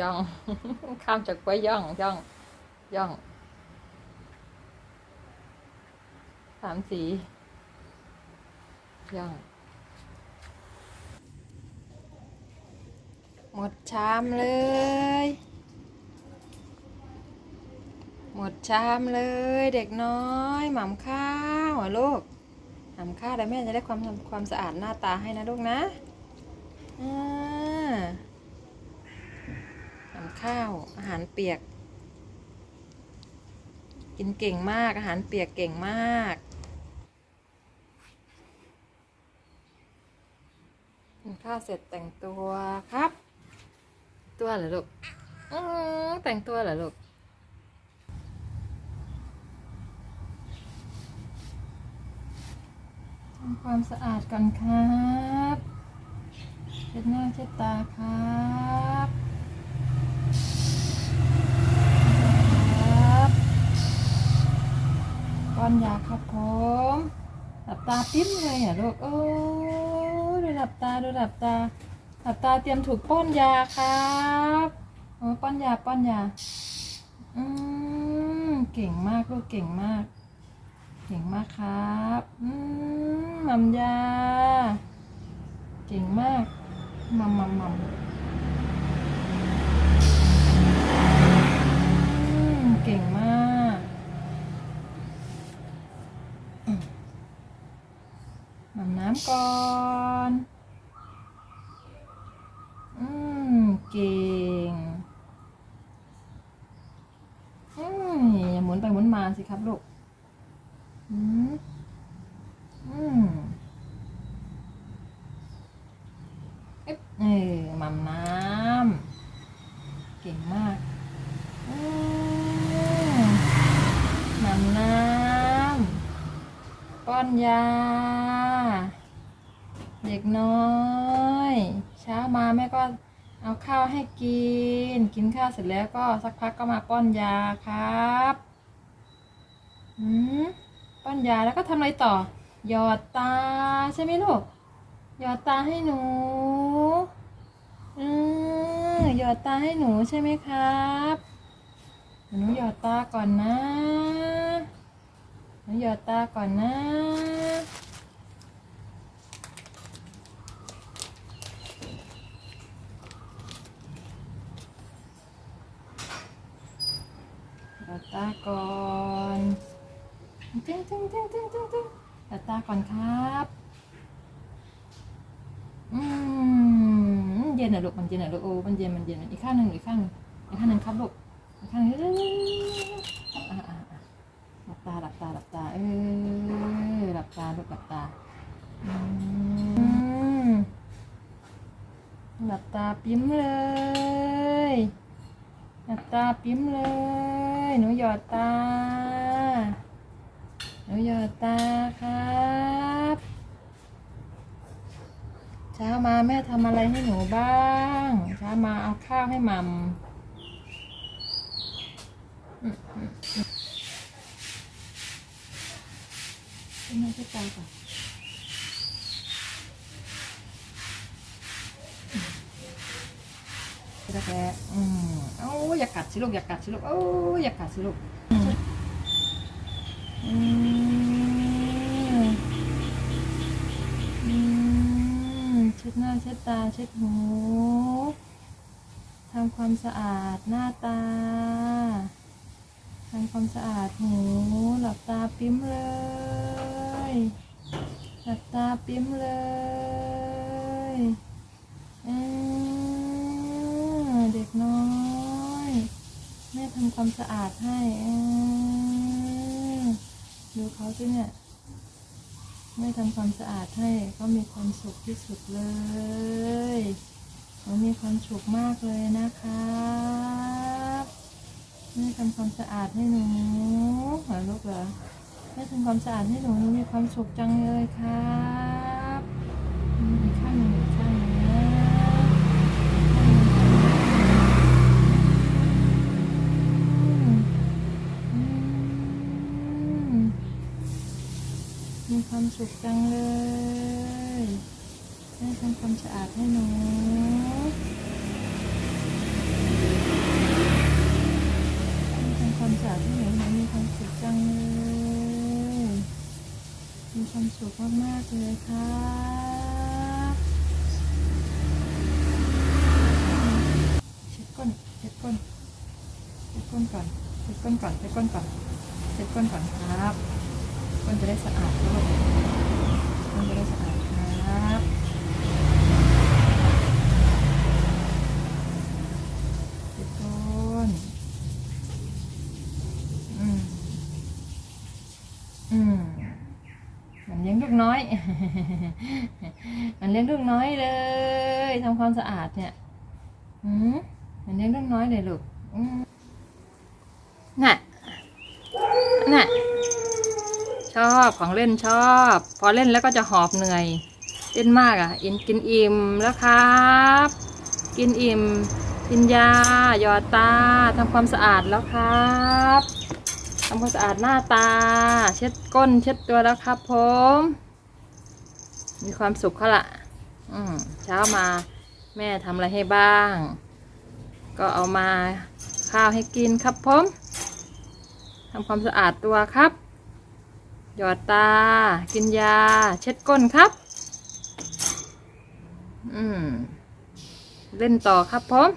ย่อง ข้ามจากกล้ย่องย่องย่องสามสีย่องหมดชามเลย หมดชามเลย เด็กน้อยหม่ำข้าวลูกหม่ำข้าวแล้วแม่จะได้ความความสะอาดหน้าตาให้นะลูกนะอ่าหม่ำ ข้าว อาหารเปียก กินเก่งมาก อาหารเปียกเก่งมากกินข้าวเสร็จแต่งตัวครับ ตัวเหรอลูกอือแต่งตัวเหรอลูกทำความสะอาดก่อนครับ เช็ดหน้าเช็ดตาครับ ครับป้อนยาครับผมหลับตาปิ้มเลยอะลูกโอ้ดูหลับตาดูหลับตาหลับตาเตรียมถูกป้อนยาครับโอ้ป้อนยาป้อนยาอืมเก่งมากลูกเก่งมาก เก่งมากครับอืมมัมยา เก่งมากมัมมัมมัมอืมเก่งมากอืมมัมน้ำก่อน อืม เก่ง อืมอย่าหมุนไปหมุนมาสิครับลูก อืม อืมเอ๊ะเออหมัมน้ำ เก่งมาก อืมหมัมน้ำ ป้ อนยา เด็กน้อย เช้ามาแม่ก็เอาข้าวให้กิน กินข้าวเสร็จแล้วก็สักพักก็มาป้อนยาครับอืมป้อนยาแล้วก็ทำอะไรต่อ หยอดตาใช่ไหมลูก หยอดตาให้หนูอืมหยอดตาให้หนูใช่ไหมครับ หนูหยอดตาก่อนนะ หนูหยอดตาก่อนนะหยอดตาก่อนตึ้งตึ้งตึ้งตึ้งตึ้งตึ้งหยอดตาก่อนครับอืมเย็นเหรอลูกมันเย็นเหรอลูกโอ้มันเย็นมันเย็นอีกข้างหนึ่งอีกข้างหนึ่งอีกข้างหนึ่งครับลูกอีกข้างหนึ่ง ตาหลับตาหลับตาเออหลับตาลูกหลับตาอืมหลับตาปิ้มเลยหลับตาปิ้มเลย หนูหยอดตา หนูหยอดตาครับเช้ามาแม่ทำอะไรให้หนูบ้างเช้ามาเอาข้าวให้มัม อืมอืมอืมให้แม่ช่วยตาก่ะแกอืมเอ้อย่ากัดสิลูกอย่ากัดสิลูกเอ้อย่ากัดสิลูกอืมอืมอืมเช็ดหน้าเช็ดตาเช็ดหูทำความสะอาดหน้าตาทำความสะอาดหูหลับตาปิ้มเลย หลับตาปิ้มเลยเด็กน้อย แม่ทำความสะอาดให้ดูเขาสิเนี่ยไม่ทำความสะอาดให้เขามีความสุขที่สุดเลยเขามีความสุขมากเลยนะครับไม่ทำความสะอาดให้หนูเหรอลูกเหรอ ไม่ทำความสะอาดให้หนูหนูมีความสุขจังเลยครับมีข้างหนึ่งอีข้างหนึ่งนะมีความสุขจังเลยแม่ทำความสะอาดให้หนูทำความสะอาดที่ไหนไหนมีความสุขจังเลย มีความสุขมาก ๆ เลยครับเช็ดก้นเช็ดก้นเช็ดก้นก่อนเช็ดก้นก่อนเช็ดก้นก่อนเช็ดก้นก่อนครับก้นจะได้สะอาดด้วยก้นจะได้สะอาดครับเช็ดก้น อืม อืมมันเลี้ยงลูกน้อย มัน เลี้ยงลูกน้อยเลยทำความสะอาดเนี่ยอืมมันเลี้ยงลูกน้อยเลยลูกอืน่ะน่ะชอบของเล่นชอบ พอเล่นแล้วก็จะหอบเหนื่อยเล่นมากอะอินกินอิ่มแล้วครับ กินอิ่มกินยาหยอดตาทำความสะอาดแล้วครับทำความสะอาดหน้าตา เช็ดก้นเช็ดตัวแล้วครับผม มีความสุขเขาละ อืมเช้ามาแม่ทำอะไรให้บ้าง ก็เอามาข้าวให้กินครับผมทำความสะอาดตัวครับ หยอดตา กินยา เช็ดก้นครับ อืม เล่นต่อครับผม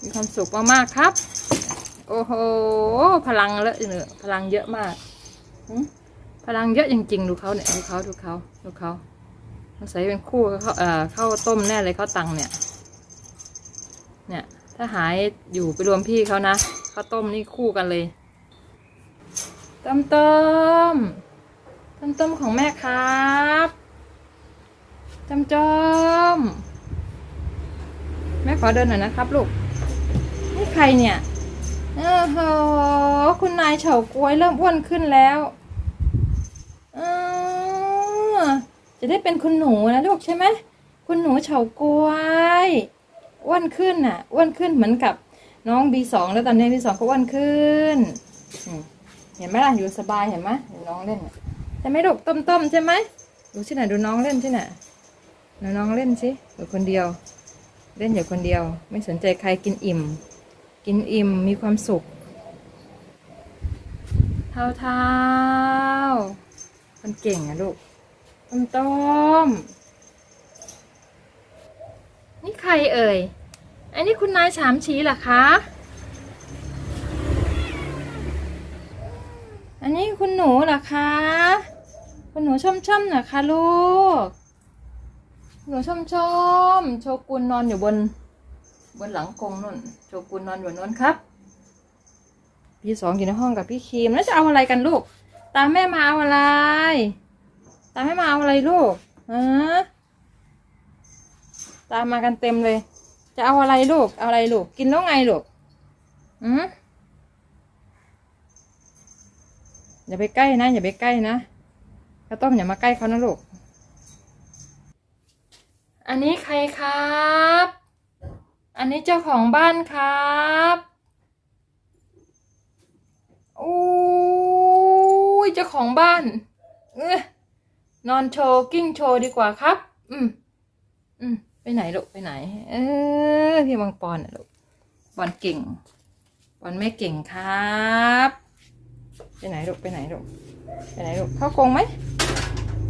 มีความสุขมากๆครับ โอ้โห พลังเลอะเนอะพลังเยอะมาก พลังเยอะจริงๆ ดูเขาเนี่ย ดูเขาดูเขาดูเขา สงสัยเป็นคู่เข้าเข้าวต้มแน่เลยข้าวตังเนี่ย เนี่ย ถ้าหายอยู่ไปรวมพี่เขานะข้าวต้มนี่คู่กันเลยต้มต้มต้มต้มของแม่ครับต้มต้มแม่ขอเดินหน่อยนะครับลูกนี่ใครเนี่ยโอ้โหคุณนายเฉาก้วยเริ่มอ้วนขึ้นแล้วเออ จะได้เป็นคุณหนูนะลูกใช่ไหมคุณหนูเฉาก้วยอ้วนขึ้นน่ะอ้วนขึ้นเหมือนกับน้องบีสองแล้วตอนนี้บีสองก็อ้วนขึ้นเห็นไหมล่ะอยู่สบายเห็นไหมหนน้องเล่นใช่ไหมลูกต้มๆใช่ไหมดูสิน่ะดูน้องเล่นสิน่ะดูน้องเล่นสิอยู่คนเดียว เล่นอยู่คนเดียว ไม่สนใจใครกินอิ่ม กินอิ่มมีความสุขเท้าเท้าคนเก่งอะลูก ต้มต้ม นี่ใครเอ่ย อันนี้คุณนายสามชีเหรอคะ อันนี้คุณหนูเหรอคะ คุณหนูช่อมๆเหรอคะลูก หนูชมชมโชกุนนอนอยู่บน บนหลังกงนุ่น โชกุนนอนอยู่นั่นครับ พี่สองอยู่ในห้องกับพี่ครีมแล้วจะเอาอะไรกันลูก ตามแม่มาเอาอะไร ตามแม่มาเอาอะไรลูกฮะตามมากันเต็มเลย จะเอาอะไรลูก เอาอะไรลูก กินแล้วไงลูกอืมอย่าไปใกล้นะ อย่าไปใกล้นะข้าวต้มอย่ามาใกล้เขานะลูก อันนี้ใครครับ อันนี้เจ้าของบ้านครับโอ้ยเจ้าของบ้าน เออ นอนโชว์กิ้งโชว์ดีกว่าครับ อืม อืม ไปไหนลูกไปไหน เออพี่มังปอนอะลูกปอนเก่งปอนไม่เก่งครับ ไปไหนลูกไปไหนลูกไปไหนลูกเข้ากรงไหม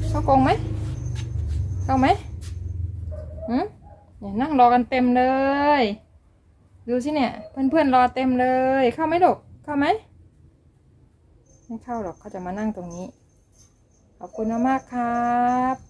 เข้ากรงไหมเข้าไหมหืมเนี่ยนั่งรอกันเต็มเลย ดูสิเนี่ย เพื่อนๆรอเต็มเลย เข้าไหมลูกเข้าไหมไม่เข้าหรอกเขาจะมานั่งตรงนี้ ขอบคุณมากครับ